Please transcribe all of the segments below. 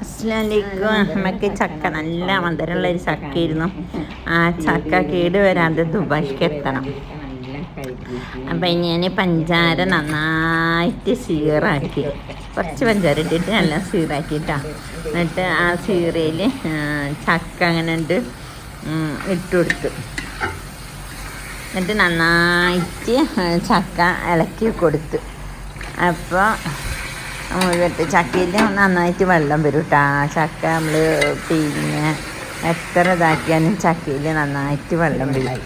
അസ്ലാലേക്കും അമ്മയ്ക്ക് ചക്ക നല്ല മധുരമുള്ള ഒരു ചക്കയായിരുന്നു. ആ ചക്ക കേട് വരാതെ ദുബായിക്ക് എത്തണം. അപ്പം ഞാൻ പഞ്ചാര നന്നായിട്ട് സീറാക്കി. കുറച്ച് പഞ്ചാര ഇട്ടിട്ട് നല്ല സീറാക്കിട്ടാ. എന്നിട്ട് ആ സീറയിൽ ചക്ക അങ്ങനെ ഉണ്ട്. ഇട്ട് കൊടുത്തു. എന്നിട്ട് നന്നായിട്ട് ചക്ക ഇളക്കി കൊടുത്തു. അപ്പോൾ മുഴുവട്ട് ചക്കയിൽ നന്നായിട്ട് വെള്ളം വരും കേട്ടോ ചക്ക നമ്മൾ പിന്നെ എത്ര ഇതാക്കിയാലും ചക്കയിൽ നന്നായിട്ട് വെള്ളം വരും.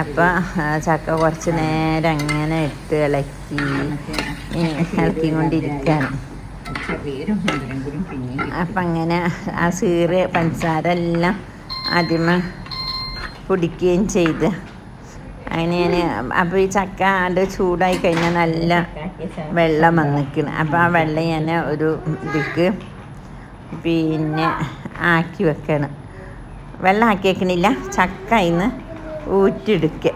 അപ്പോൾ ചക്ക കുറച്ച് നേരം അങ്ങനെ ഇട്ട് ഇളക്കി ഇളക്കി കൊണ്ടിരിക്കുകയാണ് അപ്പം അങ്ങനെ ആ സീറ് പഞ്ചസാര എല്ലാം ആദ്യമേ കുടിക്കുകയും ചെയ്ത്. അങ്ങനെ അപ്പോൾ ഈ ചക്ക അത് ചൂടായി കഴിഞ്ഞാൽ നല്ല വെള്ളം വന്നിക്കണം. അപ്പോൾ ആ വെള്ളം ഞാൻ ഒരു ഇതിക്ക് പിന്നെ ആക്കി വെക്കണം. വെള്ളം ആക്കി വെക്കണില്ല. ചക്ക ഇന്ന് ഊറ്റിടുക്ക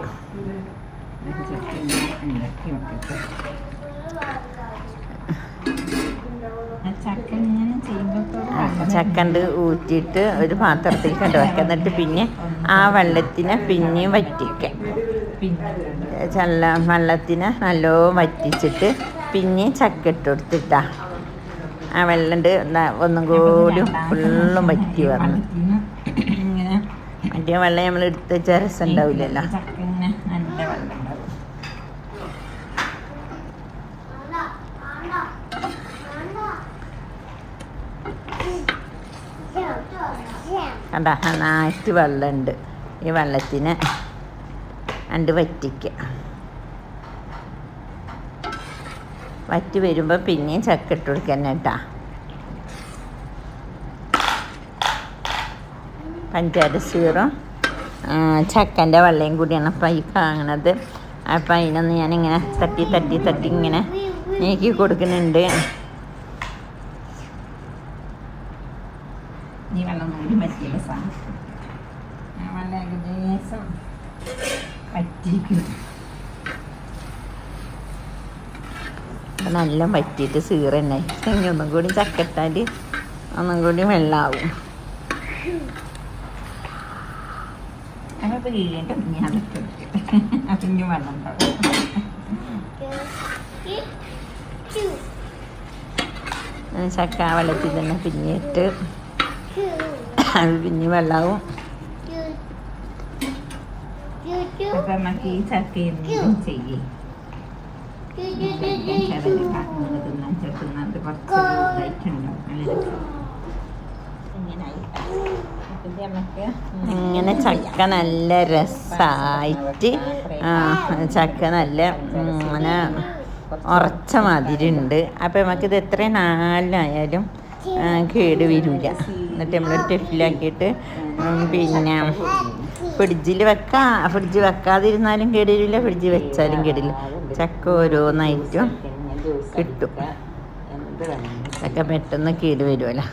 ചക്കണ്ട് ഊറ്റിയിട്ട് ഒരു പാത്രത്തിൽ കണ്ടു വെക്കുക എന്നിട്ട് പിന്നെ ആ വെള്ളത്തിനെ പിന്നെയും വറ്റിക്കുക പിന്നെ ചല്ല വെള്ളത്തിനെ നല്ലോ വറ്റിച്ചിട്ട് പിന്നെ ചക്ക ഇട്ട് കൊടുത്തിട്ടാ ആ വെള്ളണ്ട് ഒന്നും കൂടി ഫുള്ളും വറ്റി വന്നു. മറ്റേ വെള്ളം നമ്മൾ എടുത്ത് വെച്ചാൽ രസം ഉണ്ടാവില്ലല്ലോ കണ്ട നന്നായിട്ട് വെള്ളമുണ്ട് ഈ വെള്ളത്തിന്. അണ്ട് വറ്റിക്കുക വറ്റി വരുമ്പോൾ പിന്നെയും ചക്ക ഇട്ട് കൊടുക്കുന്നത് കേട്ടാ പഞ്ചാര സീറും ചക്കന്റെ വെള്ളയും കൂടിയാണ് അപ്പം ഈ കാണുന്നത്. അപ്പം അതിനൊന്ന് ഞാനിങ്ങനെ തട്ടി തട്ടി തട്ടി ഇങ്ങനെ നീക്കി കൊടുക്കുന്നുണ്ട്. ഈ വെള്ളം കൂടി മറ്റേ സാധനം ആ വെള്ളം ഏകദേശം പറ്റിയിരിക്കും അപ്പം നല്ല വറ്റിയിട്ട് സീറന്നെ ഇനി ഒന്നും കൂടി ചക്കട്ടാൽ ഒന്നും കൂടി വെള്ളമാവും അപ്പോൾ വീണ്ടും ഞാൻ അതിന് വെള്ളം ഉണ്ടാവും ചക്ക വെള്ളത്തിൽ തന്നെ പിന്നിട്ട് അത് പിന്നെ വെള്ളമാവും അപ്പം നമുക്ക് ഈ ചക്ക എന്തും ചെയ്യേ. തിന്നാൻ കുറച്ച് ചക്ക നല്ല രസമായിട്ട് ആ ചക്ക നല്ല അങ്ങനെ ഉറച്ച മാതിരി ഉണ്ട് അപ്പം നമുക്കിത് എത്ര നാലായാലും കേട് വരില്ല എന്നിട്ട് നമ്മൾ ടെഫിലാക്കിയിട്ട് പിന്നെ ഫ്രിഡ്ജിൽ വെക്കാം ഫ്രിഡ്ജ് വെക്കാതിരുന്നാലും കേടില്ല ഫ്രിഡ്ജ് വെച്ചാലും കേടില്ല ചക്ക ഓരോന്നായിട്ടും കിട്ടും. ചക്ക പെട്ടെന്ന് കേട് വരുമല്ലോ